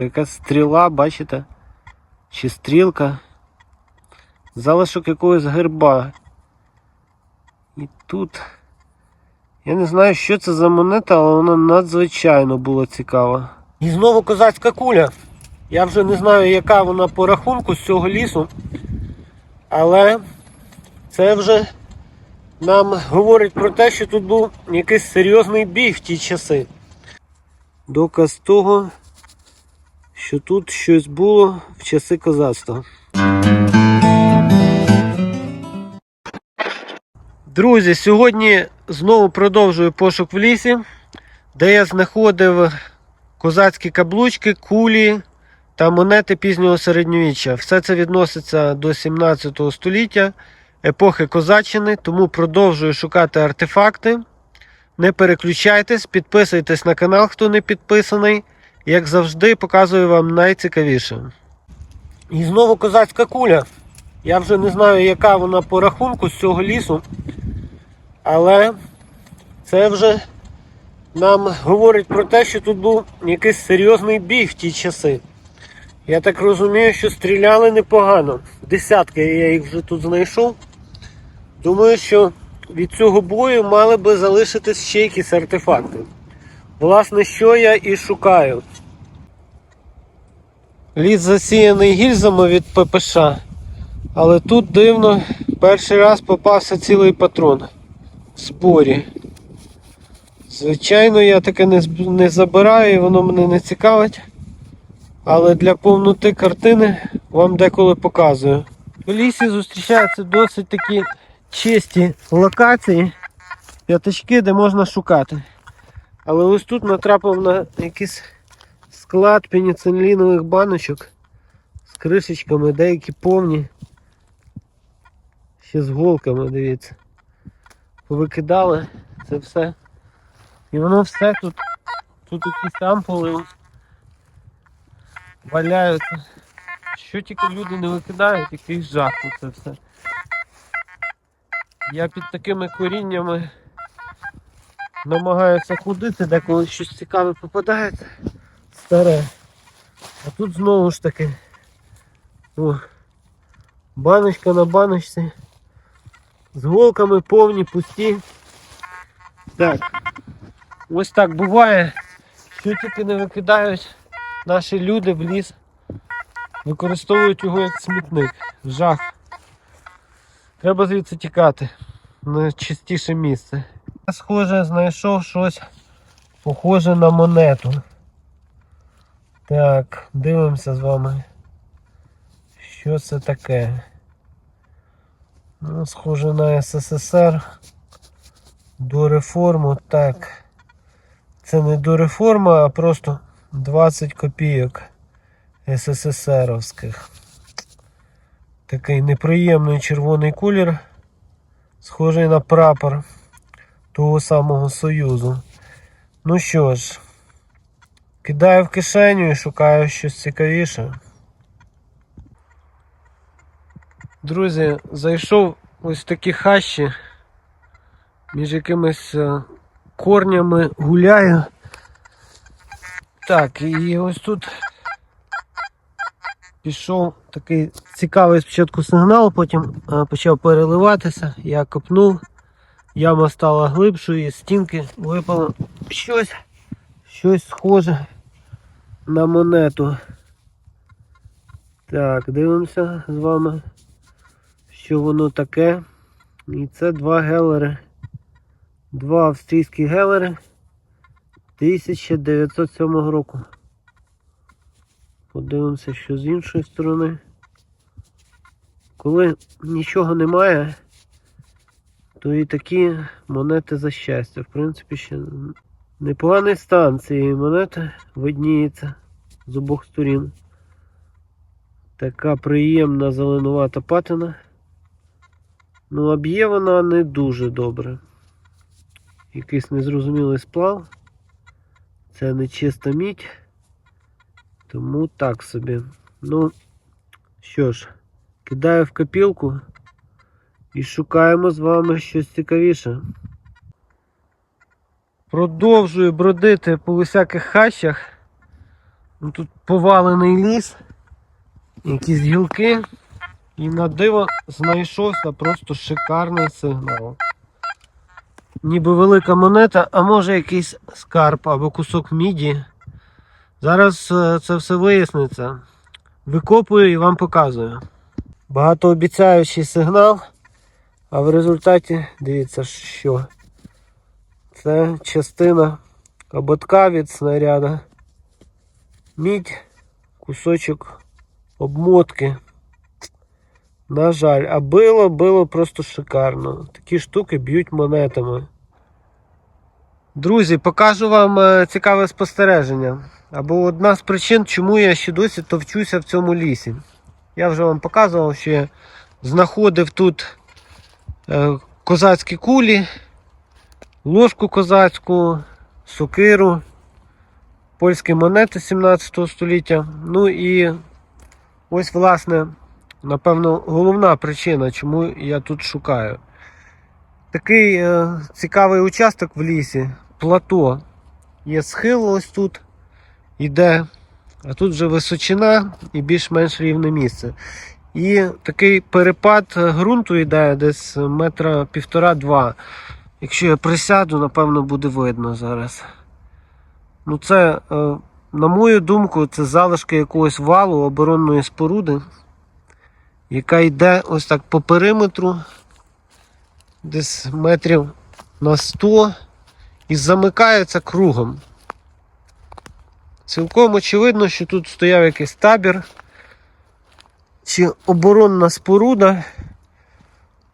Якась стріла, бачите? Чи стрілка. Залишок якогось герба. І тут. Я не знаю, що це за монета, але вона надзвичайно була цікава. І знову козацька куля. Я вже не знаю, яка вона по рахунку з цього лісу. Але це вже нам говорить про те, що тут був якийсь серйозний бій в ті часи. Доказ того, що тут щось було в часи козацтва. Друзі, сьогодні знову продовжую пошук в лісі, де я знаходив козацькі каблучки, кулі та монети пізнього середньовіччя. Все це відноситься до 17 століття, епохи козаччини, тому продовжую шукати артефакти. Не переключайтесь, підписуйтесь на канал, хто не підписаний. Як завжди, показую вам найцікавіше. І знову козацька куля. Я вже не знаю, яка вона по рахунку з цього лісу. Але це вже нам говорить про те, що тут був якийсь серйозний бій в ті часи. Я так розумію, що стріляли непогано. Десятки я їх вже тут знайшов. Думаю, що від цього бою мали би залишитись ще якісь артефакти. Власне, що я і шукаю. Ліс засіяний гільзами від ППШ. Але тут дивно, перший раз попався цілий патрон в зборі. Звичайно, я таке не, не забираю і воно мене не цікавить. Але для повноти картини вам деколи показую. В лісі зустрічаються досить такі чисті локації, п'ятачки, де можна шукати. Але ось тут натрапив на якийсь склад пеніцилінових баночок з кришечками, деякі повні. Ще з голками, дивіться. Повикидали це все. І воно все тут. Тут якісь ампули валяються. Що тільки люди не викидають, який жах тут це все. Я під такими коріннями намагаюся ходити, деколи щось цікаве попадається. Старе. А тут знову ж таки. О, баночка на баночці. З голками повні, пусті. Так. Ось так буває. Що тільки не викидають наші люди в ліс. Використовують його як смітник. Жах. Треба звідси тікати на чистіше місце. Я схоже знайшов щось похоже на монету. Так, дивимося з вами. Що це таке? Ну, схоже на СССР. До реформу. Так. Це не до реформи, а просто 20 копійок СССРовських. Такий неприємний червоний колір, схожий на прапор того самого Союзу. Ну що ж, кидаю в кишеню і шукаю щось цікавіше. Друзі, зайшов ось в такі хащі, між якимись е, корнями гуляю. Так, і ось тут пішов такий цікавий спочатку сигнал, потім е, почав переливатися, я копнув, яма стала глибшою, і стінки випало щось, щось схоже на монету. Так, дивимося з вами, що воно таке. І це два гелери. Два австрійські гелери 1907 року. Подивимося, що з іншої сторони. Коли нічого немає, то і такі монети за щастя. В принципі, ще непоганий стан цієї монети видніється з обох сторін. Така приємна зеленувата патина. Ну, а б'є вона не дуже добре. Якийсь незрозумілий сплав. Це не чиста мідь. Тому так собі. Ну, що ж, кидаю в копілку і шукаємо з вами щось цікавіше. Продовжую бродити по усяких хащах. Ну, тут повалений ліс, якісь гілки. І на диво знайшовся просто шикарний сигнал. Ніби велика монета, а може якийсь скарб або кусок міді. Зараз е, це все виясниться. Викопую і вам показую. Багатообіцяючий сигнал, а в результаті дивіться, що це частина ободка від снаряда. Мідь, кусочок обмотки. На жаль, а било, било просто шикарно. Такі штуки б'ють монетами. Друзі, покажу вам е, цікаве спостереження. Або одна з причин, чому я ще досі товчуся в цьому лісі. Я вже вам показував, що я знаходив тут е, козацькі кулі, ложку козацьку, сокиру, польські монети 17 століття. Ну і ось, власне, напевно, головна причина, чому я тут шукаю. Такий е, цікавий участок в лісі, плато. Є схил ось тут, іде, а тут вже височина і більш-менш рівне місце. І такий перепад ґрунту йде десь метра півтора-два. Якщо я присяду, напевно, буде видно зараз. Ну, це, е, на мою думку, це залишки якогось валу оборонної споруди, яка йде ось так по периметру, десь метрів на 100 і замикається кругом. Цілком очевидно, що тут стояв якийсь табір чи оборонна споруда.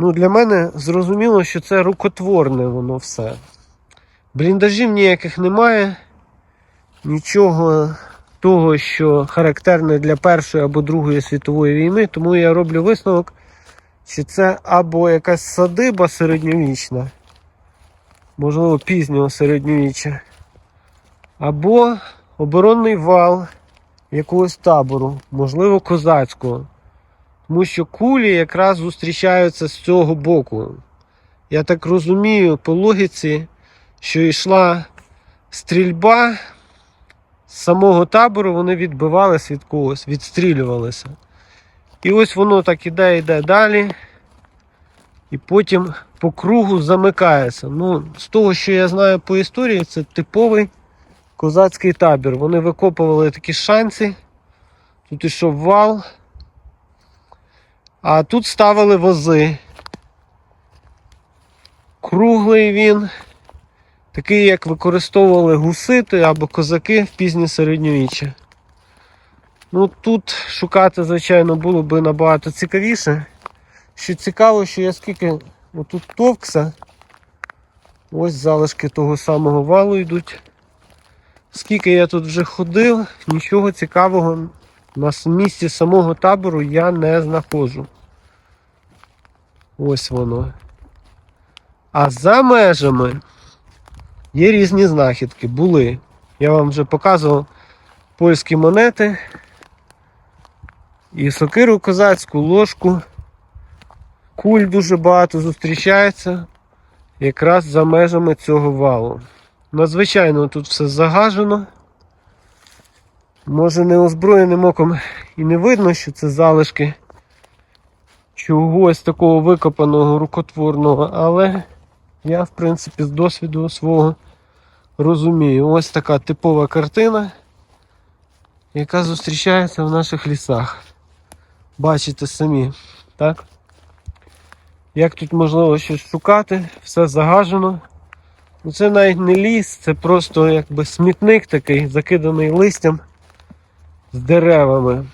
Ну, для мене зрозуміло, що це рукотворне воно все. Бліндажів ніяких немає, нічого того, що характерне для Першої або Другої світової війни, тому я роблю висновок, що це або якась садиба середньовічна, можливо, пізнього середньовіччя, або оборонний вал якогось табору, можливо, козацького. Тому що кулі якраз зустрічаються з цього боку. Я так розумію по логіці, що йшла стрільба з самого табору, вони відбивалися від когось, відстрілювалися. І ось воно так іде, йде далі. І потім по кругу замикається. Ну, з того, що я знаю по історії, це типовий козацький табір. Вони викопували такі шанці. Тут ішов вал. А тут ставили вози. Круглий він, такий, як використовували гусити або козаки в пізнє середньовіччя. Ну тут шукати, звичайно, було би набагато цікавіше. Що цікаво, що я скільки отут товкся, ось залишки того самого валу йдуть. Скільки я тут вже ходив, нічого цікавого на місці самого табору я не знаходжу. Ось воно. А за межами є різні знахідки. Були. Я вам вже показував польські монети. І сокиру козацьку, ложку. Куль дуже багато зустрічається якраз за межами цього валу. Надзвичайно тут все загажено. Може неозброєним оком і не видно, що це залишки чогось такого викопаного рукотворного, але я, в принципі, з досвіду свого розумію. Ось така типова картина, яка зустрічається в наших лісах. Бачите самі, так? Як тут можливо щось шукати, все загажено. Ну, Це навіть не ліс, це просто якби смітник такий, закиданий листям з деревами.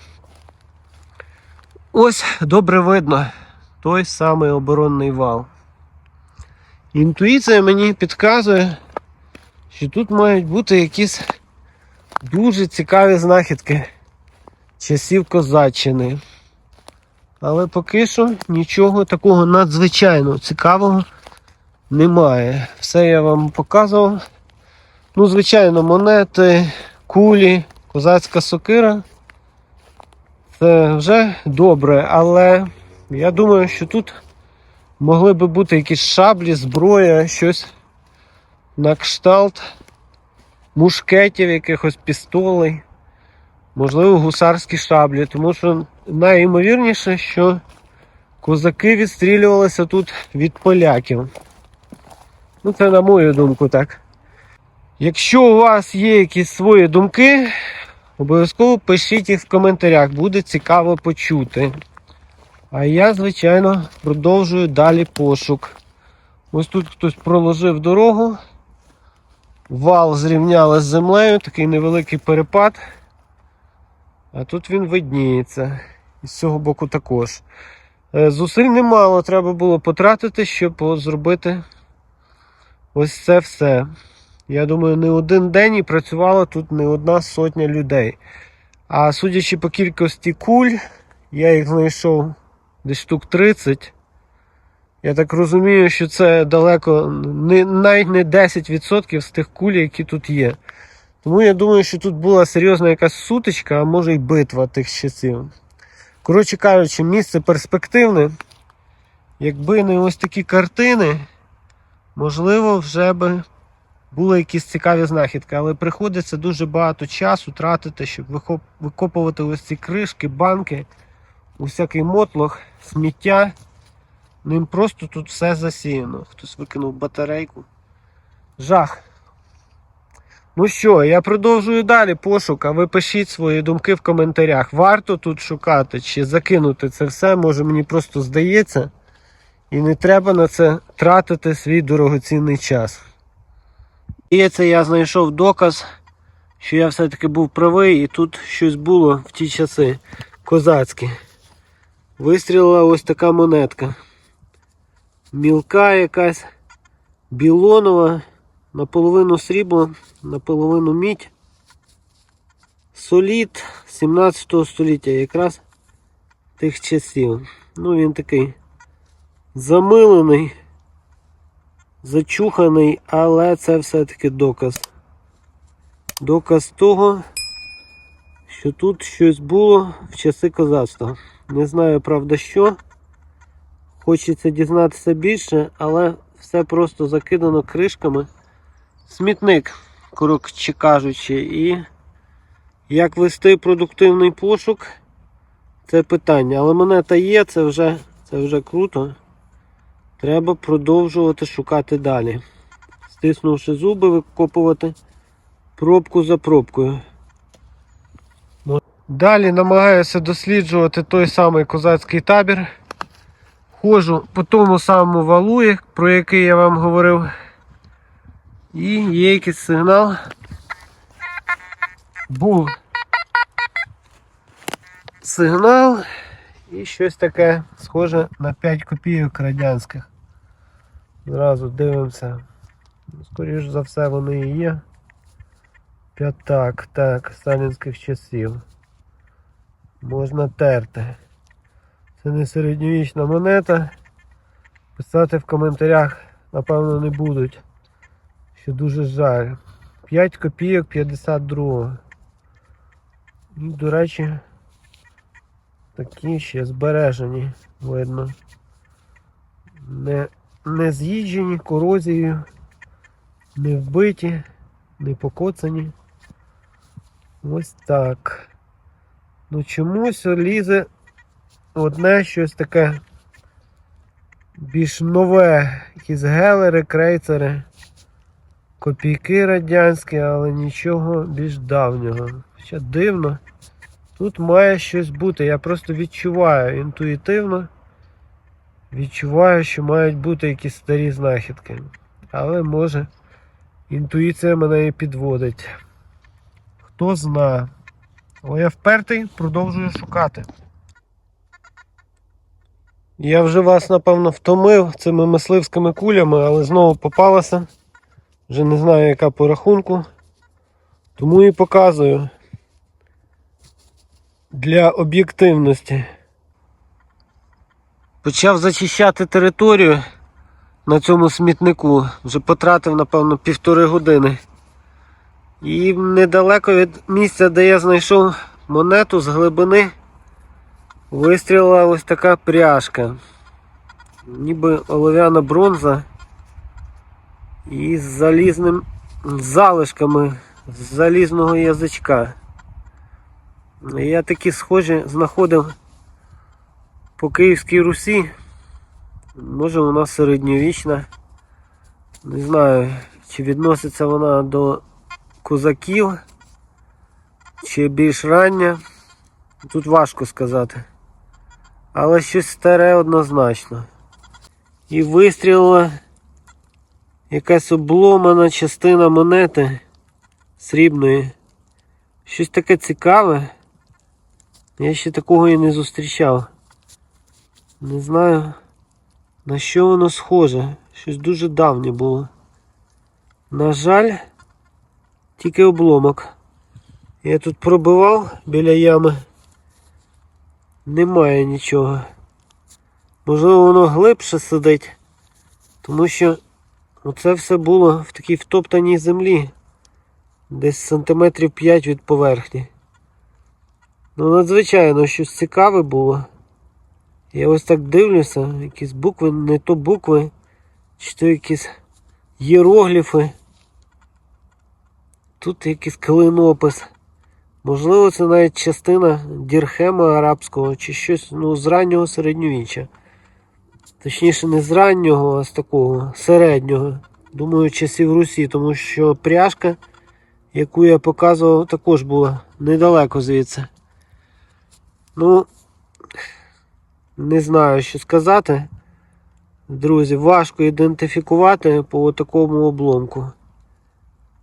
Ось добре видно той самий оборонний вал. Інтуїція мені підказує, що тут мають бути якісь дуже цікаві знахідки часів козаччини. Але поки що нічого такого надзвичайно цікавого немає. Все я вам показував. Ну, звичайно, монети, кулі, козацька сокира. Це вже добре, але я думаю, що тут могли би бути якісь шаблі, зброя, щось на кшталт мушкетів, якихось пістолей. можливо, гусарські шаблі, тому що найімовірніше, що козаки відстрілювалися тут від поляків. Ну, це на мою думку, так. Якщо у вас є якісь свої думки, обов'язково пишіть їх в коментарях, буде цікаво почути. А я, звичайно, продовжую далі пошук. Ось тут хтось проложив дорогу, вал зрівняли з землею, такий невеликий перепад. А тут він видніється. І з цього боку також. Е, Зусиль немало треба було потратити, щоб зробити ось це все. Я думаю, не один день і працювала тут не одна сотня людей. А судячи по кількості куль, я їх знайшов десь штук 30. Я так розумію, що це далеко не, навіть не 10% з тих куль, які тут є. Тому я думаю, що тут була серйозна якась сутичка, а може й битва тих часів. Коротше кажучи, місце перспективне. Якби не ось такі картини, можливо, вже би були якісь цікаві знахідки, але приходиться дуже багато часу тратити, щоб викопувати ось ці кришки, банки, усякий мотлох, сміття. Ним просто тут все засіяно. Хтось викинув батарейку. Жах. Ну що, я продовжую далі пошук, а ви пишіть свої думки в коментарях. Варто тут шукати чи закинути це все, може мені просто здається. І не треба на це тратити свій дорогоцінний час. І це я знайшов доказ, що я все-таки був правий, і тут щось було в ті часи козацькі. Вистрілила ось така монетка. Мілка якась, білонова, наполовину срібло, наполовину мідь. Солід 17 століття, якраз тих часів. Ну він такий замилений, зачуханий, але це все-таки доказ. Доказ того, що тут щось було в часи козацтва. Не знаю, правда, що. Хочеться дізнатися більше, але все просто закидано кришками. Смітник, коротше кажучи, і як вести продуктивний пошук, це питання. Але монета є, це вже, це вже круто. Треба продовжувати шукати далі. Стиснувши зуби, викопувати пробку за пробкою. Далі намагаюся досліджувати той самий козацький табір. Ходжу по тому самому валу, про який я вам говорив. І є якийсь сигнал. Був сигнал і щось таке схоже на 5 копійок радянських. Зразу дивимося. Скоріше за все вони і є. П'ятак, так, сталінських часів. Можна терти. Це не середньовічна монета. Писати в коментарях, напевно, не будуть. Що дуже жаль. 5 копійок 52. І, до речі, такі ще збережені, видно. Не, не з'їджені корозією, не вбиті, не покоцані. Ось так. Ну чомусь лізе одне щось таке більш нове. Якісь гелери, крейцери, копійки радянські, але нічого більш давнього. Ще дивно. Тут має щось бути. Я просто відчуваю інтуїтивно. Відчуваю, що мають бути якісь старі знахідки. Але може інтуїція мене і підводить. Хто зна. Але я впертий, продовжую шукати. Я вже вас, напевно, втомив цими мисливськими кулями, але знову попалася. Вже не знаю, яка по рахунку. Тому і показую для об'єктивності. Почав зачищати територію на цьому смітнику. Вже потратив, напевно, півтори години. І недалеко від місця, де я знайшов монету з глибини, вистрілила ось така пряжка. Ніби олов'яна бронза і з залізним залишками залізного язичка. Я такі схожі знаходив по Київській Русі. Може вона середньовічна. Не знаю, чи відноситься вона до козаків, чи більш рання. Тут важко сказати. Але щось старе однозначно. І вистрілила якась обломана частина монети срібної. Щось таке цікаве. Я ще такого і не зустрічав. Не знаю на що воно схоже. Щось дуже давнє було. На жаль, тільки обломок. Я тут пробивав біля ями. Немає нічого. Можливо, воно глибше сидить, тому що оце все було в такій втоптаній землі. Десь сантиметрів 5 від поверхні. Ну, надзвичайно щось цікаве було. Я ось так дивлюся, якісь букви, не то букви, чи то якісь єрогліфи. Тут якийсь клинопис. Можливо, це навіть частина дірхема арабського чи щось ну, з раннього середньовіччя. Точніше, не з раннього, а з такого середнього. Думаю, часів Русі, тому що пряжка, яку я показував, також була недалеко звідси. Ну, не знаю, що сказати. Друзі, важко ідентифікувати по такому обломку.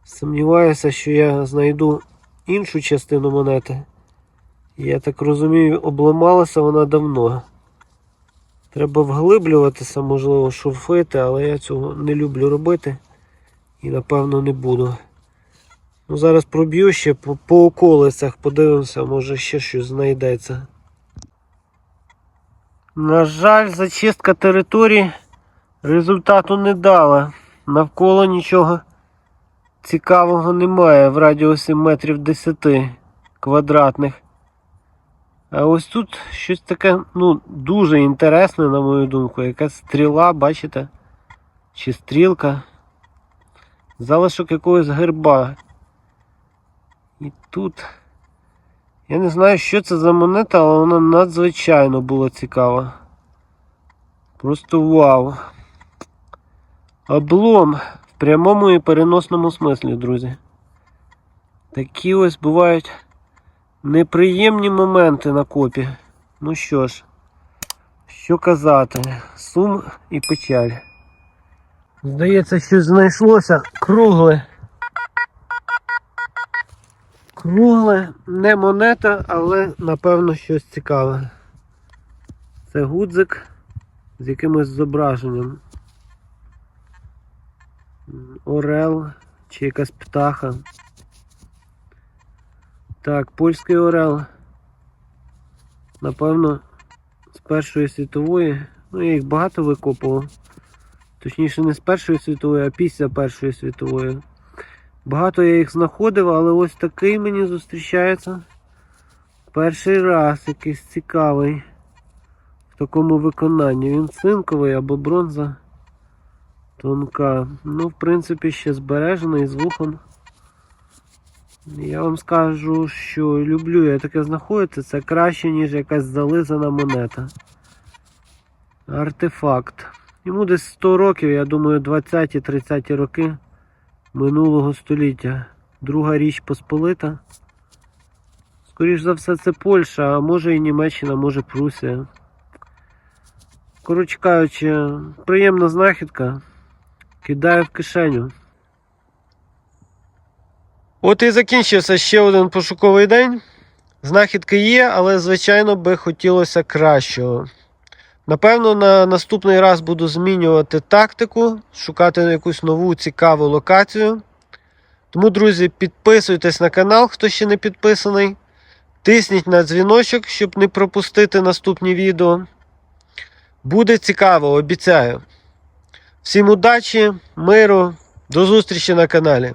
Сумніваюся, що я знайду іншу частину монети. Я так розумію, обламалася вона давно. Треба вглиблюватися, можливо, шурфити, але я цього не люблю робити і напевно не буду. Ну, Зараз проб'ю ще по, по околицях, подивимося, може ще щось знайдеться. На жаль, зачистка території результату не дала. Навколо нічого цікавого немає в радіусі метрів 10 квадратних. А ось тут щось таке, ну, дуже інтересне, на мою думку. Якась стріла, бачите? Чи стрілка. Залишок якогось герба. І тут. Я не знаю, що це за монета, але вона надзвичайно була цікава. Просто вау. Облом в прямому і переносному смислі, друзі. Такі ось бувають неприємні моменти на копі. Ну що ж, що казати, сум і печаль. Здається, що знайшлося кругле. Кругле, не монета, але напевно щось цікаве. Це гудзик з якимось зображенням. Орел чи якась птаха. Так, польський орел. Напевно, з Першої світової. Ну, я їх багато викопував. Точніше, не з Першої світової, а після Першої світової. Багато я їх знаходив, але ось такий мені зустрічається. Перший раз якийсь цікавий в такому виконанні. Він цинковий або бронза тонка. Ну, в принципі, ще збережений з вухом. Я вам скажу, що люблю я таке знаходити. Це краще, ніж якась зализана монета. Артефакт. Йому десь 100 років, я думаю, 20-30 роки минулого століття. Друга річ Посполита. Скоріш за все, це Польща, а може і Німеччина, може Прусія. Коротше кажучи, приємна знахідка. Кидаю в кишеню. От і закінчився ще один пошуковий день. Знахідки є, але, звичайно, би хотілося кращого. Напевно, на наступний раз буду змінювати тактику, шукати якусь нову цікаву локацію. Тому, друзі, підписуйтесь на канал, хто ще не підписаний. Тисніть на дзвіночок, щоб не пропустити наступні відео. Буде цікаво, обіцяю. Всім удачі, миру, до зустрічі на каналі.